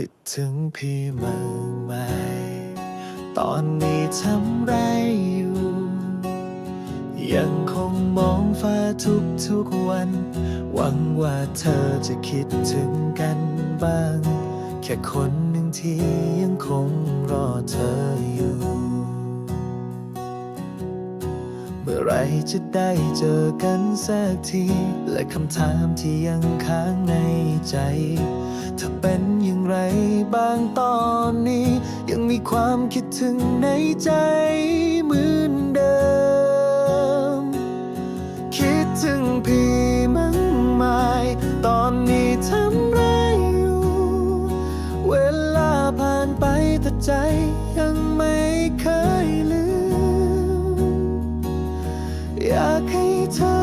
คิดถึงพี่มากไหม ตอนนี้ทำไรอยู่ ยังคงมองฟ้าทุกทุกๆวัน หวังว่าเธอจะคิดถึงกันบ้าง แค่คนหนึ่งที่ยังคงรอเธออยู่ ไรจะได้เจอกันสักที และคำถามที่ยังค้างในใจเธอเป็นอย่างไรบ้างตอนนี้ ยังมีความคิดถึงในใจเหมือนเดิม คิดถึงพี่มั้งไหมตอนนี้ทำไรอยู่ เวลาผ่านไปแต่ใจยังไม่เคย เธอ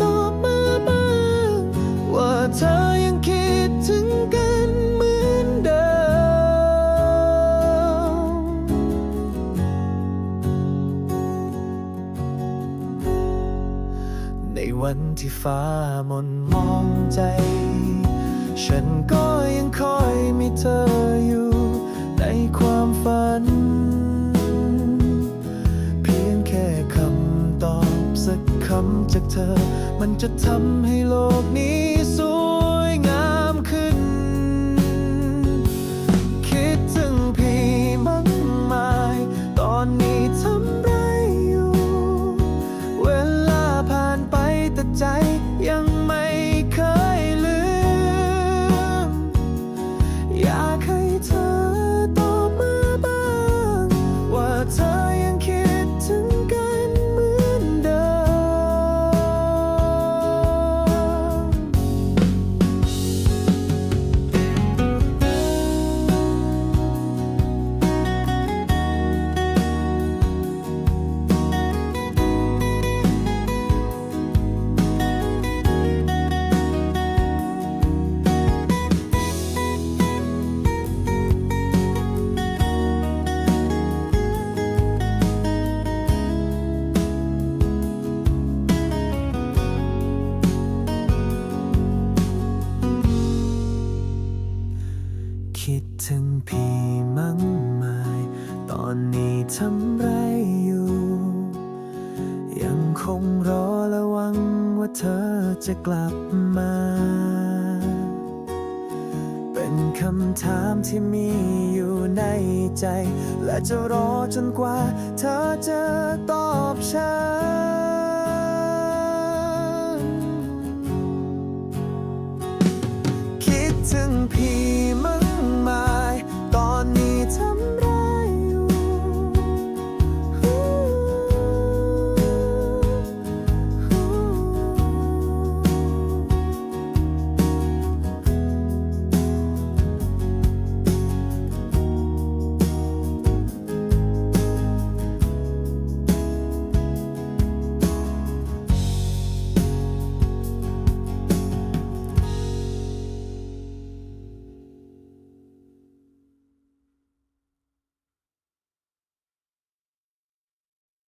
ตอบมาบ้าง ว่าเธอยังคิดถึงกันเหมือนเดิม ในวันที่ฟ้ามนมองใจ ฉันก็ยังคอยมีเธอำจากเธอ มันจะทำให้โลกนี้ คิดถึงพี่มั้งไหมตอนนี้ทำไรอยู่ ยังคงรอและหวังว่าเธอจะกลับมา เป็นคำถามที่มีอยู่ในใจ และจะรอจนกว่าเธอจะตอบฉัน